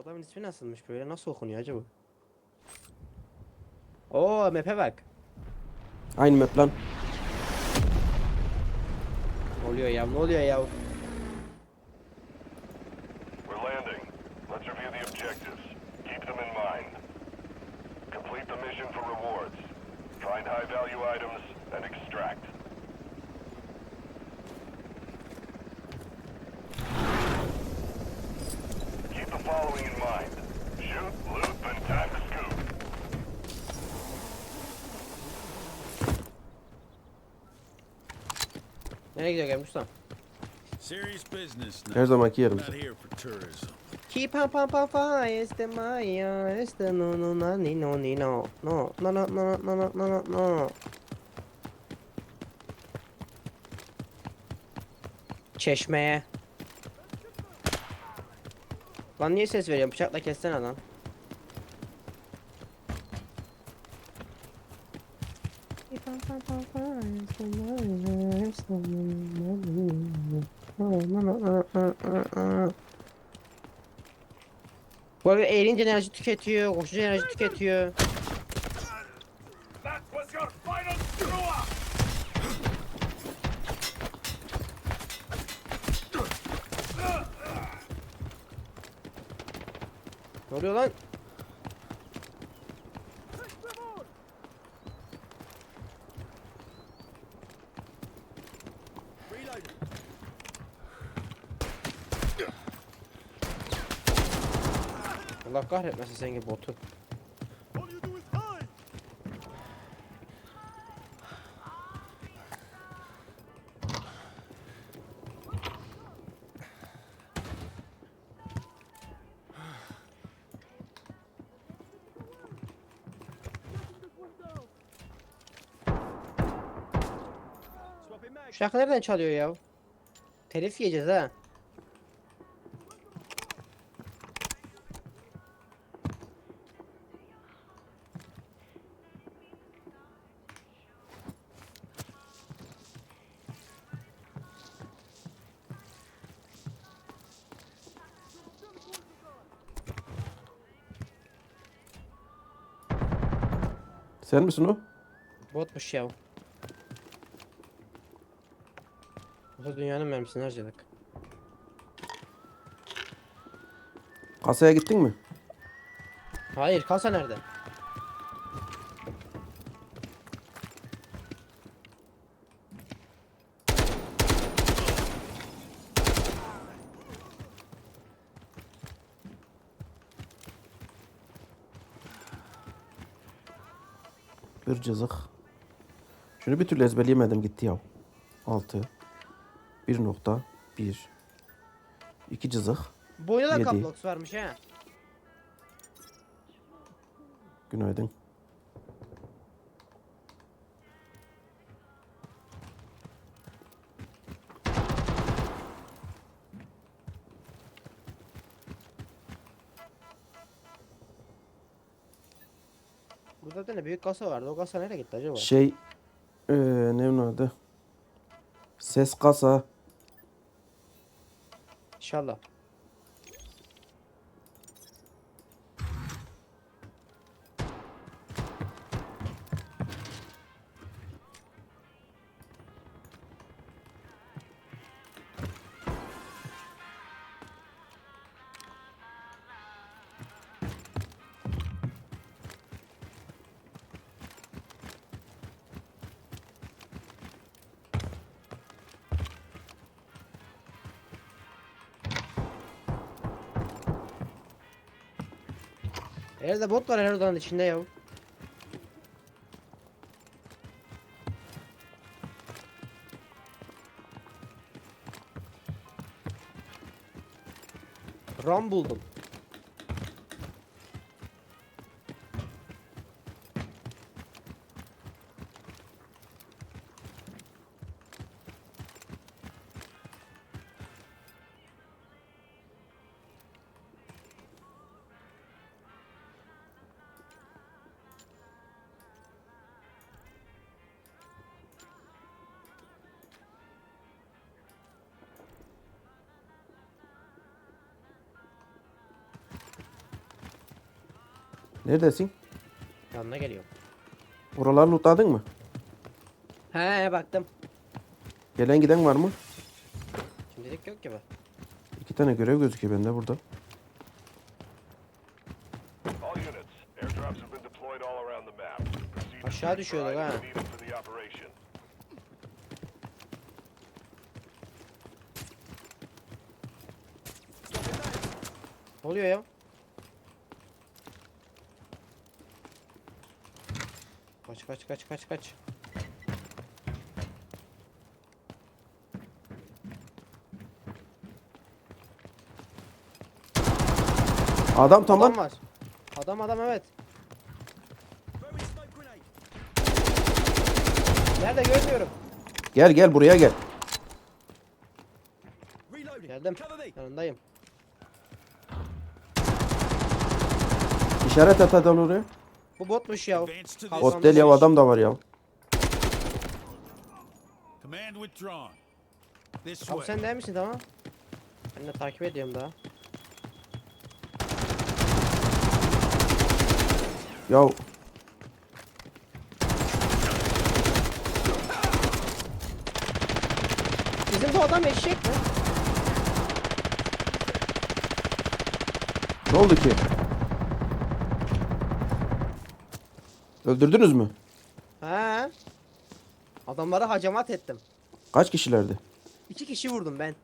Bu adamın ismi nasılmış böyle? Nasıl okunuyor acaba? Oo map'e bak. Aynı map lan. Ne oluyor ya? Ne oluyor ya? We're landing. Let's review the objectives. Keep them in mind. Complete the mission for rewards. Find high-value items and extract. Keep the following in mind. Shoot, loot, and time to scoop. Nereye gidiyor gelmiş lan? Her zamanki yerimiz. Not here for tourism. Keep on pam pam pam este maya este no no na ni no ni no no no no no no no no no no Çeşmeye Lan niye ses veriyorsun? Bıçakla kessene lan. Keep on pam pam bu arada eğilince enerji tüketiyor, koşunca enerji tüketiyor. Ne oluyor lan? Allah kahretmesin sen botu. Şarkı nereden çalıyor ya? Telif yiyeceğiz ha. Sen misin o? Botmuş ya. Bu dünyanın mermisini harcadık. Kasaya gittin mi? Hayır kasa nerede? Bir cızık. Şunu bir türlü ezberleyemedim gitti ya. 6 1 nokta 1 2 cızık. Bu oyunda da Yedi. kaploks varmış ha. Günaydın. Burada da ne büyük kasa vardı. O kasa nereye gitti acaba? Şey eee ne onun adı? Ses kasa. İnşallah. Nerede bot var her odanın içinde ya. Ram. Neredesin? Yanına geliyorum. Oraları lootladın mı? He baktım. Gelen giden var mı? Şimdilik yok gibi. İki tane görev gözüküyor bende burada. Aşağı düşüyorduk ha. Ne oluyor ya? Kaç kaç kaç kaç kaç. Adam tamam. Adam var. Adam adam evet. Nerede görmüyorum. Gel gel buraya gel. Geldim. Yanındayım. İşaret et hadi oraya. Bu botmuş ya. Kalkan- Otel ya adam da var ya. Abi sen değil misin tamam? Ben de takip ediyorum daha. Ya Bizim bu adam eşek mi? ne oldu ki? Öldürdünüz mü? He. Adamlara hacamat ettim. Kaç kişilerdi? İki kişi vurdum ben.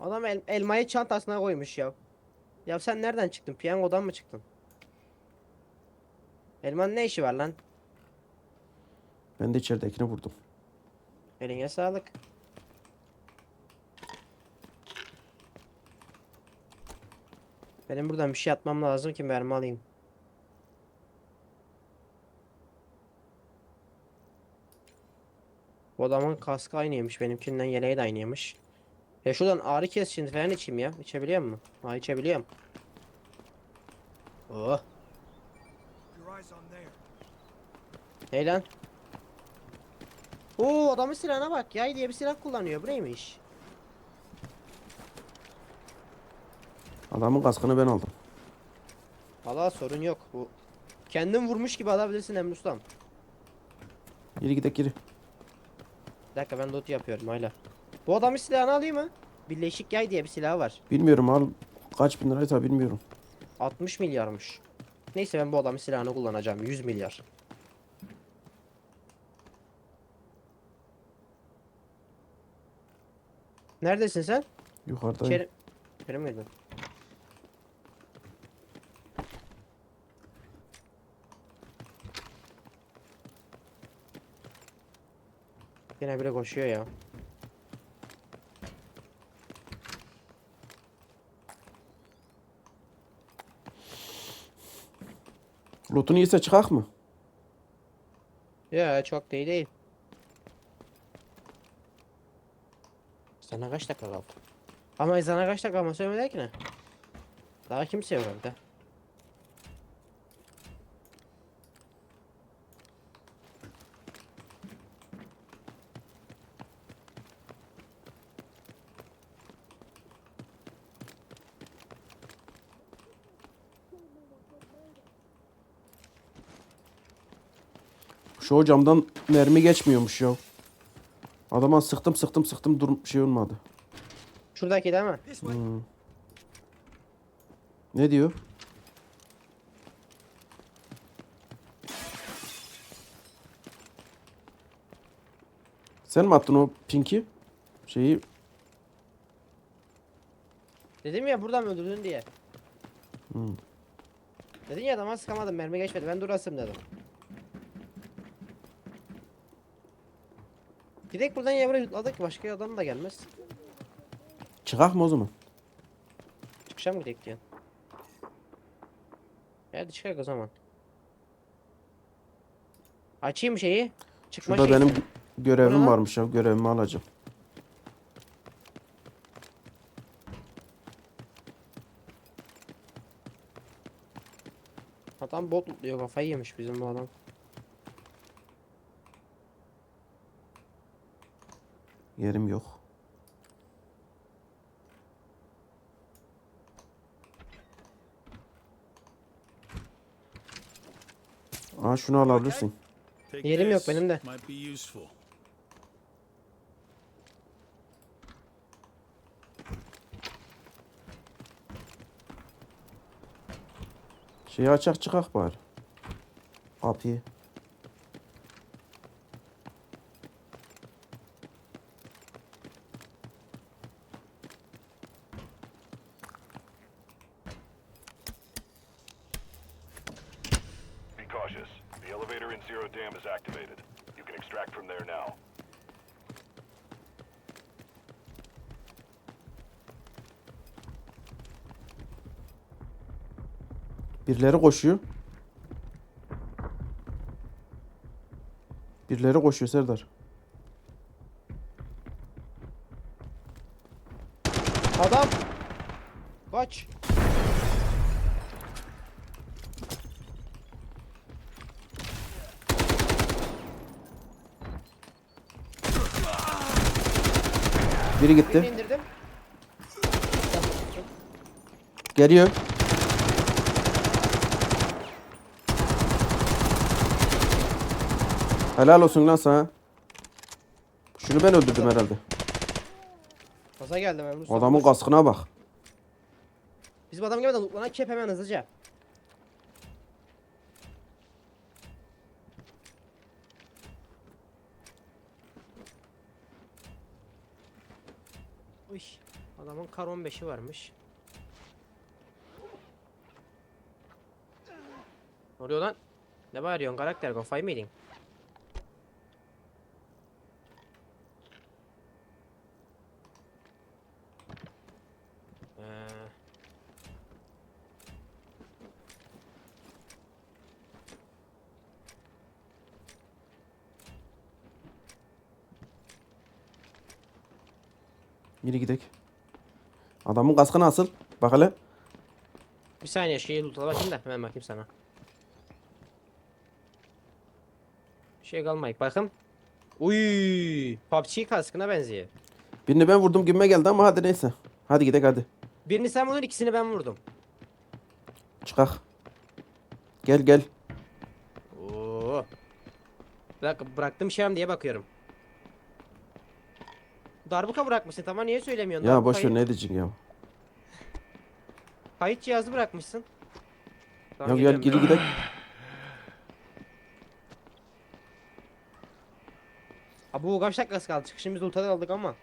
Adam el- elmayı çantasına koymuş ya. Ya sen nereden çıktın? Piyangodan mı çıktın? Elmanın ne işi var lan? Ben de içeridekini vurdum. Eline sağlık. Benim buradan bir şey atmam lazım ki mermi alayım. Bu adamın kaskı aynıymış. Benimkinden yeleği de aynıymış. Ya şuradan ağrı kesicini falan içeyim ya. İçebiliyor mu? Ha içebiliyorum. Oh. Ne lan? Oo adamın silahına bak. Yay diye bir silah kullanıyor. Bu neymiş? Adamın kaskını ben aldım. Valla sorun yok. Bu kendin vurmuş gibi alabilirsin Emre Ustam. Geri gidek geri. Bir dakika ben loot yapıyorum hala. Bu adamın silahını alayım mı? Birleşik yay diye bir silah var. Bilmiyorum al. Kaç bin liraysa bilmiyorum. 60 milyarmış. Neyse ben bu adamın silahını kullanacağım. 100 milyar. Neredesin sen? Yukarıdayım. İçeri... İçeri mi girdin? Yine biri koşuyor ya. Loot'un iyiyse çıkak mı? Ya çok değil değil. Sana kaç dakika kaldı? Ama sana kaç dakika ama ki ne? Daha kimse yok evde. Şu camdan mermi geçmiyormuş ya. Adama sıktım sıktım sıktım dur şey olmadı. Şuradaki değil mi? Hmm. Ne diyor? Sen mi attın o pinki? Şeyi Dedim ya buradan öldürdün diye. Hmm. Dedin ya adama sıkamadım mermi geçmedi ben durasım dedim. Gidek buradan ya buraya yutladık başka adam da gelmez. çıkak mı o zaman? Çıkışa mı gidek diyorsun? Hadi çıkak o zaman. Açayım şeyi. Çıkma Şurada şeyi. benim görevim Buna- varmış ya. Görevimi alacağım. Adam bot mutluyor kafayı yemiş bizim bu adam. Yerim yok. Aa şunu alabilirsin. Yerim yok benim de. Şeyi açak çıkak bari. Kapıyı. Birileri koşuyor. Birileri koşuyor Serdar. Adam! Kaç! Biri Birini gitti. indirdim. Geliyor. Helal olsun lan sana. Şunu ben öldürdüm herhalde. Kaza geldim ben Mustafa. Adamın kaskına bak. Bizim adam gelmeden lootlana kep hemen hızlıca. Uy, adamın kar 15'i varmış. Ne oluyor lan? Ne bağırıyorsun karakter kafayı mı yedin? Yürü gidelim. Adamın kaskı nasıl? Bak hele. bir saniye şeyi loot'a bakayım da hemen bakayım sana. Şey kalmayıp bakın. Uy, PUBG kaskına benziyor. Birini ben vurdum gibime geldi ama hadi neyse. Hadi gidelim hadi. Birini sen vurdun, ikisini ben vurdum. Çıkak. Gel gel. Oo. Dakika bıraktım şeyim diye bakıyorum. Darbuka bırakmışsın tamam niye söylemiyorsun? Ya boş ver Darbukayı- ne diyeceksin ya. Kayıt cihazı bırakmışsın. Ya Tamam, gel geliyorum geri ben. gidelim. Abi bu kaç dakikası kaldı? Çıkışımız ultada kaldık ama.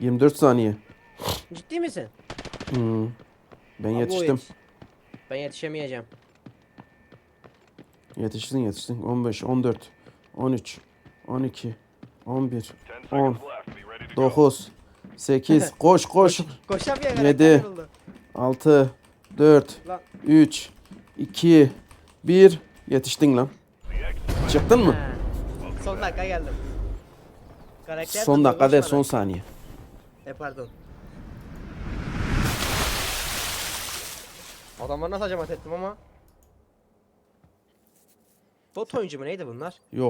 24 saniye. Ciddi misin? Hmm. Ben Abi yetiştim. yetiş- Ben yetişemeyeceğim. Yetiştin yetiştin. 15, 14, 13, 12, 11, 10 10, seconds left. Be ready to go. 9, 8, koş koş. Karakter yoruldu. 6, 4, Lan. 3, 2, 1. Yetiştin lan. Çıktın mı? Son dakika geldim. Karakter Son dakika değil son saniye. E pardon. Adamlar nasıl hacamat ettim ama. Bot oyuncu mu neydi bunlar? Yok.